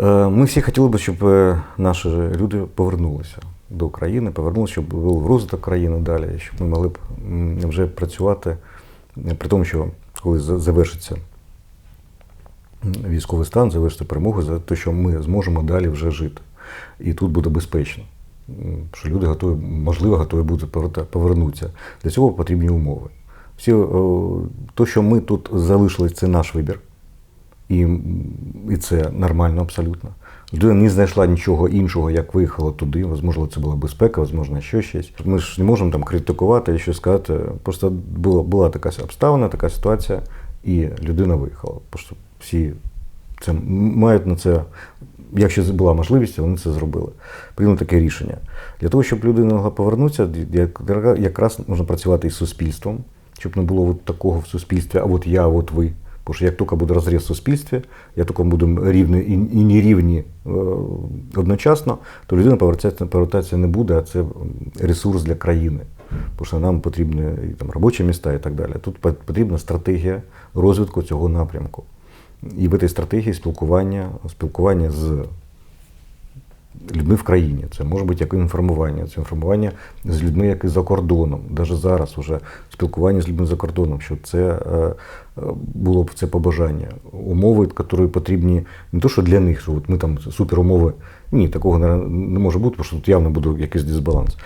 Е, Ми всі хотіли б, щоб е, наші люди повернулися до України, повернулися, щоб був розвиток країни далі, щоб ми могли б вже працювати, при тому, що коли завершиться військовий стан, завершиться перемога, за те, що ми зможемо далі вже жити. І тут буде безпечно. Що люди готові, можливо, готові будуть повернутися. Для цього потрібні умови. Всі, то, що ми тут залишились, це наш вибір. І, і це нормально абсолютно. Людина не знайшла нічого іншого, як виїхала туди. Можливо, це була безпека, можливо, ще щось. Ми ж не можемо там критикувати і щось сказати. Просто була, була така обставина, така ситуація, і людина виїхала. Просто всі це мають на це, якщо була можливість, вони це зробили. Прийняли таке рішення. Для того, щоб людина могла повернутися, якраз можна працювати із суспільством, щоб не було от такого в суспільстві, а от я, а от ви. Бо що як тільки буде розріз в суспільстві, як тільки будемо рівні і, і нерівні е, одночасно, то людина повертатися, повертатися не буде, а це ресурс для країни. Тому що нам потрібні і, там, робочі міста і так далі. Тут потрібна стратегія розвитку цього напрямку. І в цій стратегії спілкування, спілкування з людьми в країні. Це може бути як інформування, це інформування з людьми, які за кордоном. Навіть зараз вже спілкування з людьми за кордоном, щоб це е, е, було б це побажання. Умови, які потрібні не то, що для них, що от ми там суперумови. Ні, такого не, може бути, тому що тут явно буде якийсь дисбаланс.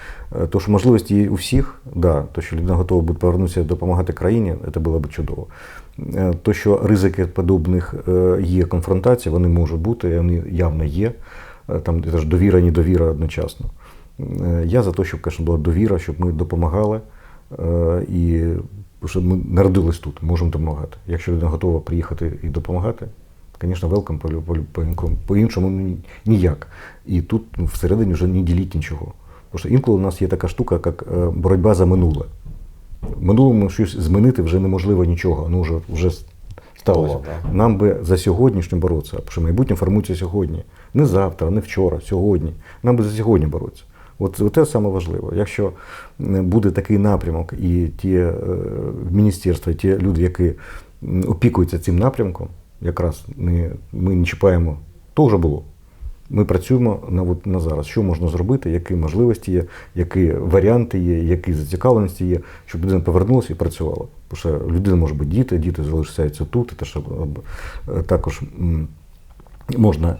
Е, То, що можливості є у всіх, да, то, що людина готова буде повернутися допомагати країні, це було б чудово. То, що ризики подобних є конфронтацій, вони можуть бути, вони явно є. Е, Там теж довіра, недовіра одночасно. Е, Я за те, щоб, звісно, була довіра, щоб ми допомагали е, і щоб ми народились тут, можемо допомагати. Якщо людина готова приїхати і допомагати, звісно, велкам по- по- по- по-іншому ніяк. І тут всередині вже не діліть нічого. Тому що інколи у нас є така штука, як боротьба за минуле. В минулому щось змінити вже неможливо нічого, ну вже, вже сталося. Нам би за сьогоднішнє боротися, що майбутнє формується сьогодні. Не завтра, не вчора, сьогодні. Нам би за сьогодні боротися. От, от це саме важливо. Якщо буде такий напрямок, і ті е, міністерства, ті люди, які опікуються цим напрямком, якраз не, ми не чіпаємо, то вже було. Ми працюємо на, от, на зараз. Що можна зробити, які можливості є, які варіанти є, які зацікавленості є, щоб людина повернулася і працювала. Бо що людина може бути діти, діти залишаються тут, і що е, також можна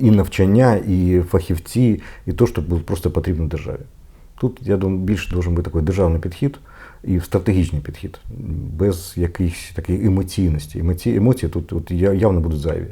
і навчання, і фахівці, і то, що просто потрібно державі. Тут, я думаю, більше має бути такий державний підхід і стратегічний підхід, без якихось такої емоційності. Емоції, емоції тут от, явно будуть зайві.